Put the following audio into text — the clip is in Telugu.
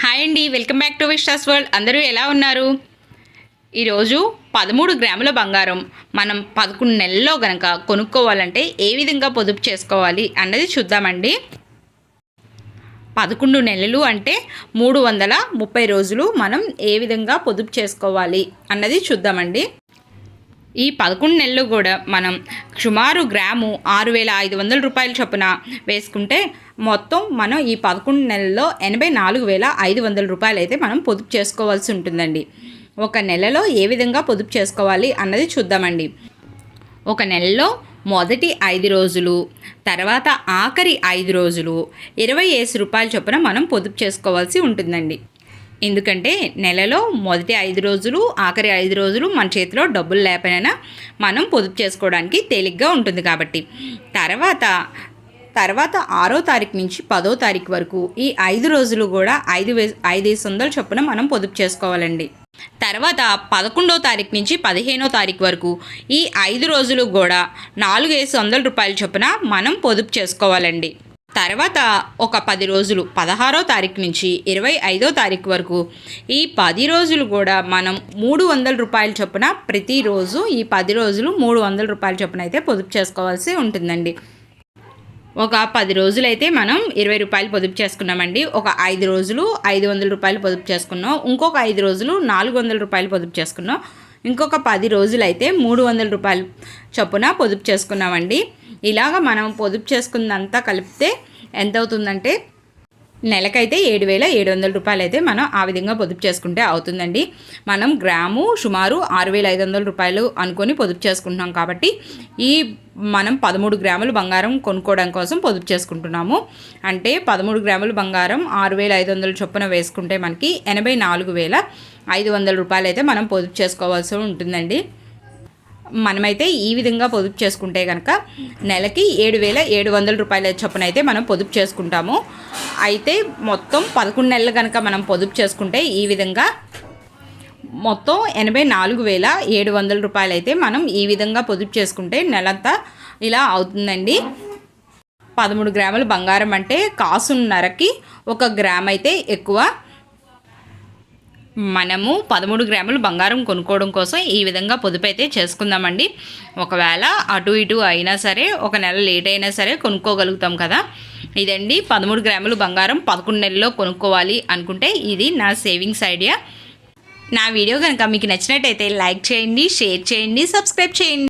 హాయ్ అండి welcome back to Vishwas world. అందరూ ఎలా ఉన్నారు? ఈరోజు పదమూడు గ్రాముల బంగారం మనం పదకొండు నెలల్లో గనక కొనుక్కోవాలంటే ఏ విధంగా పొదుపు చేసుకోవాలి అన్నది చూద్దామండి. పదకొండు నెలలు అంటే మూడు వందల ముప్పై రోజులు మనం ఏ విధంగా పొదుపు చేసుకోవాలి అన్నది చూద్దామండి. ఈ పదకొండు నెలలు కూడా మనం సుమారు గ్రాము ఆరు వేల ఐదు వందల రూపాయల చొప్పున వేసుకుంటే మొత్తం మనం ఈ పదకొండు నెలల్లో ఎనభై నాలుగు వేల ఐదు వందల రూపాయలు అయితే మనం పొదుపు చేసుకోవాల్సి ఉంటుందండి. ఒక నెలలో ఏ విధంగా పొదుపు చేసుకోవాలి అన్నది చూద్దామండి. ఒక నెలలో మొదటి ఐదు రోజులు తర్వాత ఆఖరి ఐదు రోజులు ఇరవై ఏసు రూపాయల చొప్పున మనం పొదుపు చేసుకోవాల్సి ఉంటుందండి. ఎందుకంటే నెలలో మొదటి ఐదు రోజులు ఆఖరి ఐదు రోజులు మన చేతిలో డబ్బులు లేకపోయినా మనం పొదుపు చేసుకోవడానికి తేలిగ్గా ఉంటుంది కాబట్టి. తర్వాత తర్వాత ఆరో తారీఖు నుంచి పదో తారీఖు వరకు ఈ ఐదు రోజులు కూడా ఐదు వే ఐదేసి వందల చొప్పున మనం పొదుపు చేసుకోవాలండి. తర్వాత పదకొండో తారీఖు నుంచి పదిహేనో తారీఖు వరకు ఈ ఐదు రోజులు కూడా నాలుగు వేసి వందల రూపాయల చొప్పున మనం పొదుపు చేసుకోవాలండి. తర్వాత ఒక పది రోజులు పదహారో తారీఖు నుంచి ఇరవై ఐదో తారీఖు వరకు ఈ పది రోజులు కూడా మనం మూడు వందల రూపాయల చొప్పున ప్రతిరోజు ఈ పది రోజులు మూడు వందల రూపాయల చొప్పున అయితే పొదుపు చేసుకోవాల్సి ఉంటుందండి. ఒక పది రోజులైతే మనం ఇరవై రూపాయలు పొదుపు చేసుకున్నామండి. ఒక ఐదు రోజులు ఐదు వందల రూపాయలు పొదుపు చేసుకున్నాం. ఇంకొక ఐదు రోజులు నాలుగు వందల రూపాయలు పొదుపు చేసుకున్నాం. ఇంకొక పది రోజులైతే మూడు వందల రూపాయలు చొప్పున పొదుపు చేసుకున్నామండి. ఇలాగ మనం పొదుపు చేసుకున్నంతా కలిపితే ఎంత అవుతుందంటే నెలకైతే ఏడు వేల ఏడు వందల రూపాయలు అయితే మనం ఆ విధంగా పొదుపు చేసుకుంటే అవుతుందండి. మనం గ్రాము సుమారు ఆరు వేల ఐదు వందల రూపాయలు అనుకొని పొదుపు చేసుకుంటున్నాం కాబట్టి ఈ మనం పదమూడు గ్రాములు బంగారం కొనుక్కోవడం కోసం పొదుపు చేసుకుంటున్నాము. అంటే పదమూడు గ్రాములు బంగారం ఆరు వేల ఐదు వందల చొప్పున వేసుకుంటే మనకి ఎనభై నాలుగు వేల ఐదు వందల రూపాయలు అయితే మనం పొదుపు చేసుకోవాల్సి ఉంటుందండి. మనమైతే ఈ విధంగా పొదుపు చేసుకుంటే కనుక నెలకి ఏడు వేల ఏడు వందల రూపాయల చొప్పున అయితే మనం పొదుపు చేసుకుంటాము. అయితే మొత్తం పదకొండు నెలలు కనుక మనం పొదుపు చేసుకుంటే ఈ విధంగా మొత్తం ఎనభై నాలుగు వేల ఏడు వందల రూపాయలు అయితే మనం ఈ విధంగా పొదుపు చేసుకుంటే నెలంతా ఇలా అవుతుందండి. పదమూడు గ్రాములు బంగారం అంటే కాసున్నరకి ఒక గ్రామ్ అయితే ఎక్కువ మనము పదమూడు గ్రాములు బంగారం కొనుక్కోవడం కోసం ఈ విధంగా పొదుపు అయితే చేసుకుందామండి. ఒకవేళ అటు ఇటు అయినా సరే ఒక నెల లేట్ అయినా సరే కొనుక్కోగలుగుతాం కదా. ఇదండి పదమూడు గ్రాములు బంగారం పదకొండు నెలల్లో కొనుక్కోవాలి అనుకుంటే ఇది నా సేవింగ్స్ ఐడియా. నా వీడియో కనుక మీకు నచ్చినట్టయితే లైక్ చేయండి షేర్ చేయండి సబ్స్క్రైబ్ చేయండి.